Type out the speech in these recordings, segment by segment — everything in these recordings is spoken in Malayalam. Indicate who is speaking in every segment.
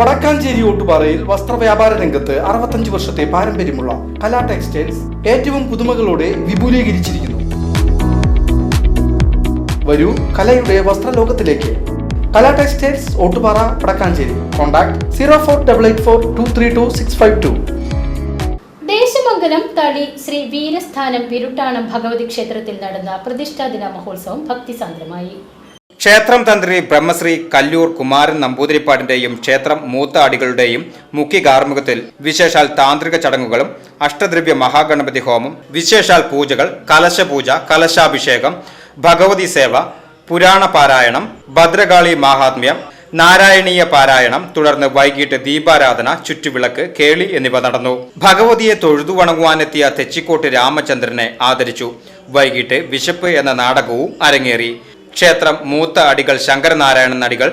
Speaker 1: വടക്കാഞ്ചേരി ഓട്ടുപാറയിൽ വസ്ത്രവ്യാപാര രംഗത്ത് അറുപത്തഞ്ച് വർഷത്തെ പാരമ്പര്യമുള്ള കലാ ടെക്സ്റ്റൈൽസ് ഏറ്റവും പുതുമകളോടെ വിപുലീകരിച്ചിരിക്കുന്നു. വരൂ കലയുടെ വസ്ത്രലോകത്തിലേക്ക്. Kala textiles Ottupara Vadakkanchery. Contact zero four double eight four two three two six five two.
Speaker 2: Desamangalam Thali Sri Veerasthanam Viruttanam Bhagavathi ക്ഷേത്രത്തിൽ നടന്ന പ്രതിഷ്ഠാദിന മഹോത്സവം ഭക്തിസാന്ദ്രമായി.
Speaker 3: ക്ഷേത്രം തന്ത്രി ബ്രഹ്മശ്രീ കല്ലൂർ കുമാരൻ നമ്പൂതിരിപ്പാടിന്റെയും ക്ഷേത്രം മൂത്താടികളുടെയും മുഖ്യ കാർമുഖത്തിൽ വിശേഷാൽ താന്ത്രിക ചടങ്ങുകളും അഷ്ടദ്രവ്യ മഹാഗണപതി ഹോമം വിശേഷാൽ പൂജകൾ കലശപൂജ കലശാഭിഷേകം ഭഗവതി സേവ പുരാണ പാരായണം ഭദ്രകാളി മഹാത്മ്യം നാരായണീയ പാരായണം തുടർന്ന് വൈകിട്ട് ദീപാരാധന ചുറ്റുവിളക്ക് കേളി എന്നിവ നടന്നു. ഭഗവതിയെ തൊഴുതു വണങ്ങുവാനെത്തിയ തെച്ചിക്കോട്ട് രാമചന്ദ്രനെ ആദരിച്ചു. വൈകിട്ട് വിശപ്പ് എന്ന നാടകവും അരങ്ങേറി. ക്ഷേത്രം മൂത്ത അടികൾ ശങ്കരനാരായണൻ നടികൾ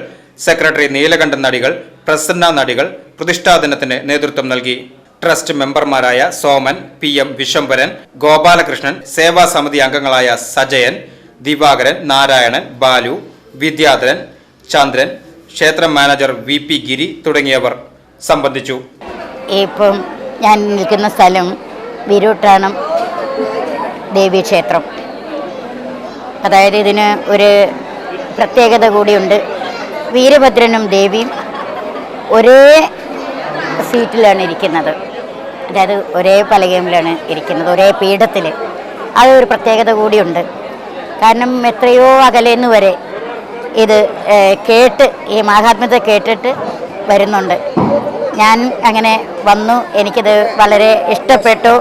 Speaker 3: സെക്രട്ടറി നീലകണ്ഠൻ നടികൾ പ്രസന്ന നടികൾ പ്രതിഷ്ഠാദിനത്തിന് നേതൃത്വം നൽകി. ട്രസ്റ്റ് മെമ്പർമാരായ സോമൻ പി എം വിശ്വംഭരൻ ഗോപാലകൃഷ്ണൻ സേവാ സമിതി അംഗങ്ങളായ സജയൻ ദിവാകരൻ നാരായണൻ ബാലു വിദ്യാധരൻ ചന്ദ്രൻ ക്ഷേത്രം മാനേജർ വി പി ഗിരി തുടങ്ങിയവർ സംബന്ധിച്ചു.
Speaker 4: ഇപ്പം ഞാൻ നിൽക്കുന്ന സ്ഥലം വിരൂട്ടാണം ദേവീക്ഷേത്രം. അതായത് ഇതിന് ഒരു പ്രത്യേകത കൂടിയുണ്ട്. വീരഭദ്രനും ദേവിയും ഒരേ സീറ്റിലാണ് ഇരിക്കുന്നത്. അതായത് ഒരേ പലകയിലാണ് ഇരിക്കുന്നത് ഒരേ പീഠത്തിൽ അതൊരു പ്രത്യേകത കൂടിയുണ്ട്. കാരണം എത്രയോ അകലേന്ന് വരെ ഇത് കേട്ട് ഈ മഹാത്മ്യത്തെ കേട്ടിട്ട് വരുന്നുണ്ട്. ഞാൻ അങ്ങനെ വന്നു. എനിക്കിത് വളരെ ഇഷ്ടപ്പെട്ടു.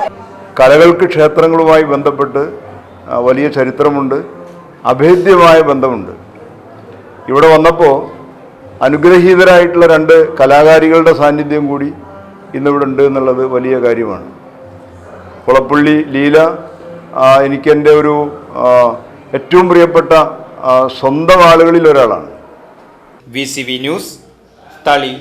Speaker 5: കലകൾക്ക് ക്ഷേത്രങ്ങളുമായി ബന്ധപ്പെട്ട് വലിയ ചരിത്രമുണ്ട്. അഭേദ്യമായ ബന്ധമുണ്ട്. ഇവിടെ വന്നപ്പോൾ അനുഗ്രഹീതരായിട്ടുള്ള രണ്ട് കലാകാരികളുടെ സാന്നിധ്യം കൂടി ഇന്നിവിടെ ഉണ്ട് എന്നുള്ളത് വലിയ കാര്യമാണ്. കുളപ്പള്ളി ലീല എനിക്കെന്റെ ഒരു ഏറ്റവും പ്രിയപ്പെട്ട സ്വന്തം ആളുകളിൽ ഒരാളാണ്.
Speaker 3: V C V news Thali.